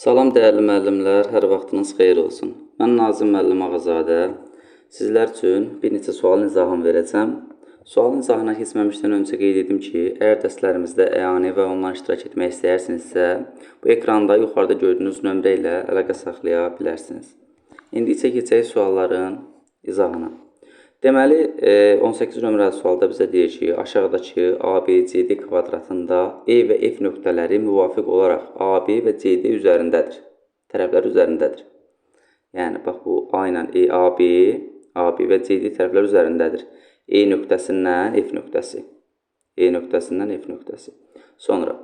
Salam dəyərli müəllimlər, hər vaxtınız xeyir olsun. Mən Nazim müəllim Ağazadə. Sizlər üçün bir neçə sualın izahını verəcəm. Sualın izahına keçməmişdən öncə qeyd edim ki, əgər dərslərimizdə əyani və onlayn iştirak etmək istəyirsinizsə, bu ekranda yuxarıda gördüyünüz nömrə ilə əlaqə saxlaya bilərsiniz. İndi isə keçək sualların izahına. Deməli, e, 18 nömrəli sualda bizə deyir ki, aşağıdakı ABCD kvadratında E və F nöqtələri müvafiq olaraq AB və CD üzərindədir. Tərəflər üzərindədir. Yəni bax bu A ilə EAB, AB və CD tərəflər üzərindədir. E nöqtəsindən F nöqtəsi. E nöqtəsindən F nöqtəsi. Sonra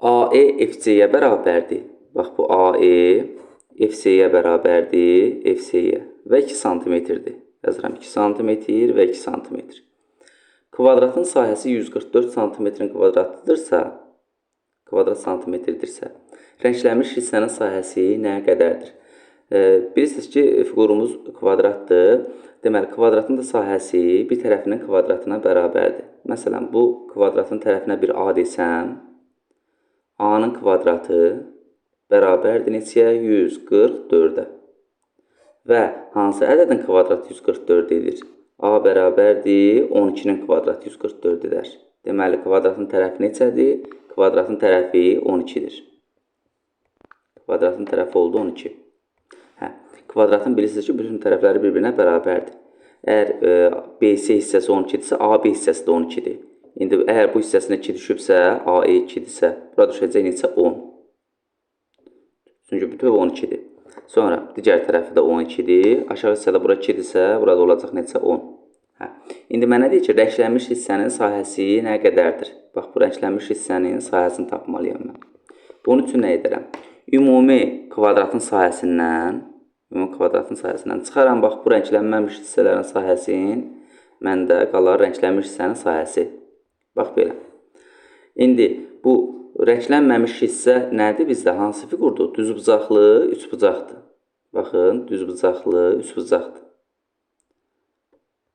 AE FC-yə bərabərdir. Bax bu AE FC-yə bərabərdir, FC-yə və 2 sm-dir. Yazıram 2 sm və 2 sm. Kvadratın sahəsi 144 sm-in kvadratıdırsa, kvadrat santimetrdirsə, rənglənmiş hissənin sahəsi nə qədərdir? E, bilirsiniz ki, fiqurumuz kvadratdır. Deməli, kvadratın da sahəsi bir tərəfinin kvadratına bərabərdir. Məsələn, bu kvadratın tərəfinə bir A desəm, A-nın kvadratı bərabərdir neçəyə? 144-ə. Və hansı ədədin kvadratı 144 edir? A bərabərdir 12-nin kvadratı 144 edər. Deməli, kvadratın tərəfi neçədir? Kvadratın tərəfi 12-dir. Kvadratın tərəfi oldu 12. Hə, kvadratın bilirsiniz ki, bütün tərəfləri bir-birinə bərabərdir. Əgər e, BC hissəsi 12-dirsə, AB hissəsi də 12-dir. İndi əgər bu hissəsinə 2 düşübsə, AE 2-dirsə, bura düşəcək neçə? 10. Çünki bütöv 12-dir. Sonra digər tərəfi də 12-dir. Aşağı hissədə bura 2-dirsə, burada olacaq neçə? 10. Hə. İndi mənə deyir ki, rənglənmiş hissənin sahəsi nə qədərdir? Bax, bu rənglənmiş hissənin sahəsini tapmalıyam mən. Bunun üçün nə edərəm? Ümumi kvadratın sahəsindən, ümumi kvadratın sahəsindən çıxaram. Bax, bu rənglənməmiş hissələrin sahəsinin məndə qalar rənglənmiş hissənin sahəsi. Bax belə. İndi bu rənglənməmiş hissə nədir bizdə? Hansı fiqurdur? Düzbucaqlı, üçbucaqdır. Baxın, düzbucaqlı, üçbucaqdır.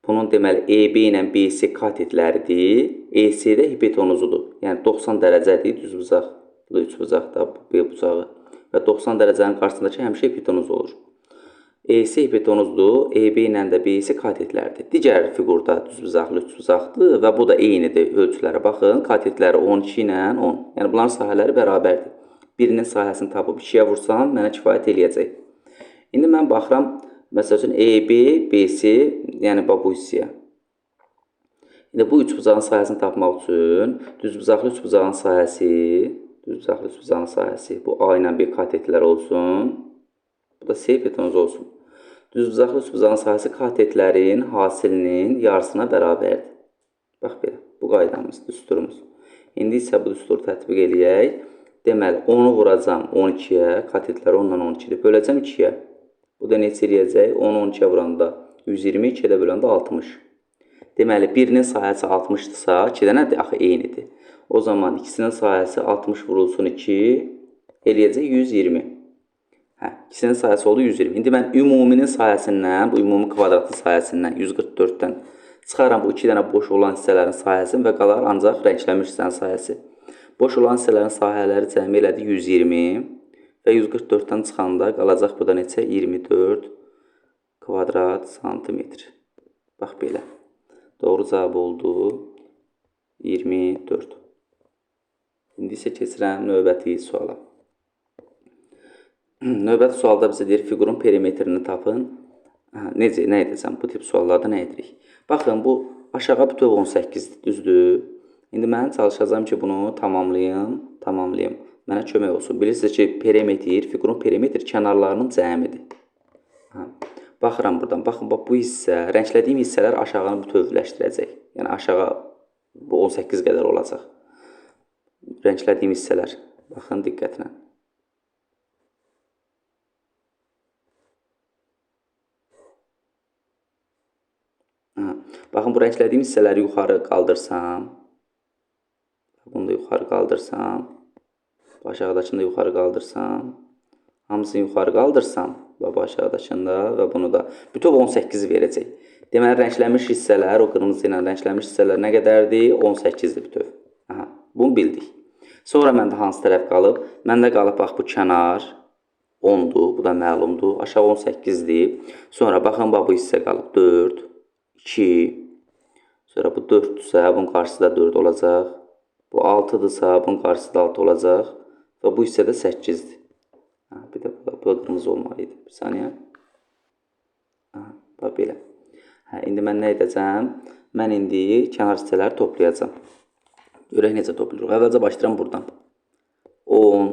Bunun deməli EB ilə BC katetləridir. EC də hipotenuzudur. Yəni 90 dərəcədir düzbucaqlı üçbucaqda B bucağı və 90 dərəcənin qarşısındakı həmişə hipotenuz olur. EC hipotenuzdur, EB ilə də BC katetlərdir. Digər fiqurda düzbucaqlı üçbucaqdır və bu da eynidir ölçülərə. Baxın, katetləri 12 ilə 10. Yəni bunların sahələri bərabərdir. Birinin sahəsini tapıb 2-yə vursam mənə kifayət eləyəcək. İndi mən baxıram, məsəl üçün EB, BC, yəni bax bu hissəyə. İndi bu üçbucağın sahəsini tapmaq üçün düzbucaqlı üçbucağın sahəsi, düzbucaqlı üçbucağın sahəsi bu A ilə B katetlər olsun. Bu da C hipotenuzu olsun. Düzbucaqlı üçbucağın sahəsi katetlərin hasilinin yarısına bərabərdir. Bax belə, bu qaydamız, düsturumuz. İndi isə bu düsturu tətbiq eləyək. Deməli, 10-u vuracam 12-yə, katetlər 10 ilə 12-dir. Böləcəm 2-yə. Bu da neçə eləyəcək? 10-u 12-yə vuranda 120, 2-yə də böləndə 60. Deməli, birinin sahəsi 60-dırsa, 2-də nədir? Axı, eynidir. O zaman ikisinin sahəsi 60 vurulsun 2, eləyəcək 120. Hə, ikisinin sahəsi oldu 120. İndi mən ümuminin sahəsindən, bu ümumi kvadratın sahəsindən 144-dən çıxaram bu 2 dənə boş olan hissələrin sahəsini və qalar ancaq rənglənmiş hissənin sahəsi. Boş olan hissələrin sahələri cəmi elədi 120 və 144-dən çıxanda qalacaq bu da neçə? 24 kvadrat santimetr. Bax belə. Doğru cavab oldu 24. İndi isə keçirəm növbəti suala. Növbəti sualda bizə deyir, fiqurun perimetrini tapın. Hə, necə, nə edəcəm? Bu tip suallarda nə edirik? Baxın, bu aşağı bütöv 18-dir, düzdür? İndi mən çalışacağam ki, bunu tamamlayım, tamamlayım. Mənə kömək olsun. Bilirsiniz ki, perimetr, fiqurun perimetr kənarlarının cəmidir. Hə. Baxıram buradan. Baxın, bax bu hissə, rənglədiyim hissələr aşağını bütövləşdirəcək. Yəni aşağı bu 18 qədər olacaq. Rənglədiyim hissələr. Baxın diqqətlə. Baxın, bu rənglədiyim hissələri yuxarı qaldırsam, bunu da yuxarı qaldırsam, aşağıdakını da yuxarı qaldırsam, hamısını yuxarı qaldırsam, və bu aşağıdakında və bunu da bütöv 18 verəcək. Deməli, rənglənmiş hissələr, o qırmızı ilə rənglənmiş hissələr nə qədərdir? 18-dir bütöv. Aha, bunu bildik. Sonra məndə hansı tərəf qalıb? Məndə qalıb bax bu kənar 10-dur, bu da məlumdur. Aşağı 18-dir. Sonra baxın bax bu hissə qalıb 4, 2. Sonra bu 4-dürsə, bunun qarşısı da 4 olacaq. Bu 6-dırsa, bunun qarşısı da 6 olacaq. Və bu hissə də 8-dir. Ha, bir də bu, bu da qırmızı olmalı idi. Bir saniyə. Ha, bax belə. Hə, indi mən nə edəcəm? Mən indi kənar hissələri toplayacağam. Görək necə toplayırıq. Əvvəlcə başlayıram buradan. 10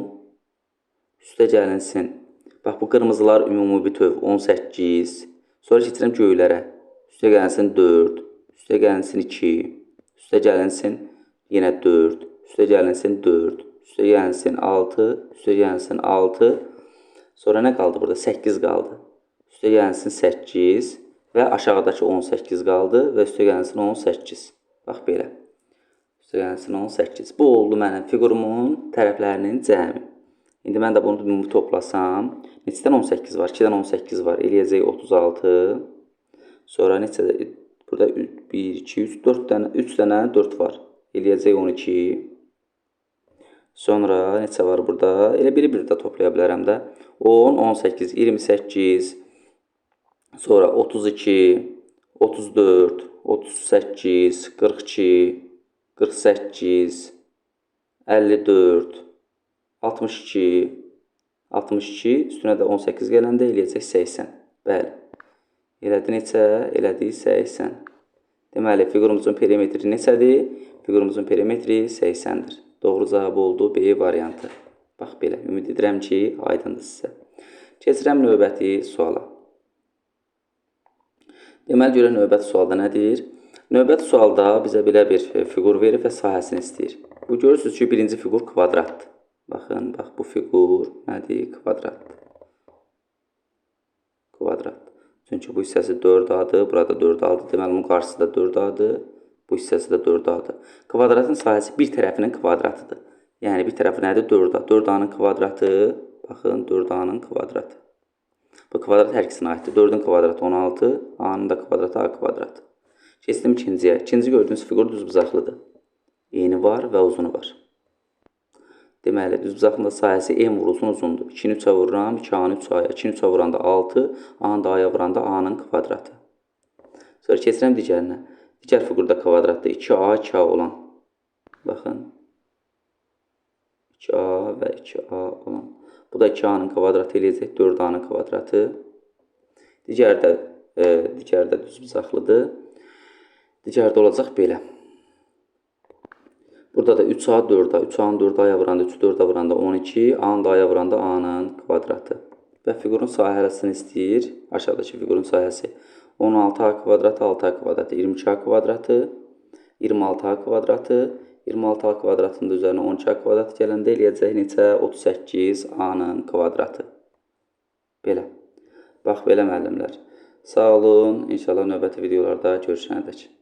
üstə gəlinsin. Bax bu qırmızılar ümumi bütöv 18. Sonra keçirəm göylərə. Üstə gəlinsin 4. Üstə gəlinsin 2. Üstə gəlinsin yenə 4. Üstə gəlinsin 4. Üstə gəlinsin 6. Üstə gəlinsin 6. Sonra nə qaldı burada? 8 qaldı. Üstə gəlinsin 8 və aşağıdakı 18 qaldı və üstə gəlinsin 18. Bax belə. Üstə gəlinsin 18. Bu oldu mənim figurumun tərəflərinin cəmi. İndi mən də bunu ümumi toplasam, neçədən 18 var? 2-dən 18 var. Eləyəcək 36. Sonra neçə burada 1 2 3 4 dənə 3 dənə 4 var. Eləyəcək 12. Sonra neçə var burada? Elə biri bir də toplaya bilərəm də. 10 18 28 Sonra 32 34 38 42 48 54 62 62 üstünə də 18 gələndə eləyəcək 80. Bəli. Elədi neçə? Elədi 80. Deməli, fiqurumuzun perimetri neçədir? Fiqurumuzun perimetri 80-dir. Doğru cavab oldu B variantı. Bax belə. Ümid edirəm ki, aydındır sizə. Keçirəm növbəti suala. Deməli, görə növbəti sualda nədir? Növbəti sualda bizə belə bir fiqur verir və sahəsini istəyir. Bu görürsünüz ki, birinci fiqur kvadratdır. Baxın, bax bu fiqur nədir? Kvadratdır. Kvadrat. Çünki bu hissəsi 4A-dır, burada 4A-dır. Deməli, bunun qarşısı da 4A-dır. Bu hissəsi də 4A-dır. Kvadratın sahəsi bir tərəfinin kvadratıdır. Yəni bir tərəfi nədir? 4A. 4A-nın kvadratı, baxın, 4A-nın kvadratı. Bu kvadrat hər ikisinə aiddir. 4-ün kvadratı 16, A-nın da kvadratı A kvadratı. Keçdim ikinciyə. İkinci gördüyünüz fiqur düzbucaqlıdır. Eni var və uzunu var. Deməli, düzbucaqlının sahəsi m vurulsun uzundur. 2-ni 3-ə vururam, 2a-nı 3-aya, 2-ni 3-ə vuranda 6, a-nı da a-ya vuranda a-nın kvadratı. Sonra keçirəm digərinə. Digər fiqurda kvadratda 2a, 2a olan. Baxın. 2a və 2a olan. Bu da 2a-nın kvadratı eləyəcək 4a-nın kvadratı. Digər də e, digər də düzbucaqlıdır. Digər də olacaq belə. Burada da 3A 4A, 3A-nın 4A-ya vuranda, 3 4-ə vuranda 12, A-nın da A-ya vuranda A-nın kvadratı. Və fiqurun sahəsini istəyir. Aşağıdakı fiqurun sahəsi 16A kvadratı, 6A kvadratı, 22A kvadratı, 26A kvadratı, 26A kvadratının üzərinə 12A kvadrat gələndə eləyəcək neçə? 38 A-nın kvadratı. Belə. Bax belə müəllimlər. Sağ olun. İnşallah növbəti videolarda görüşənədək.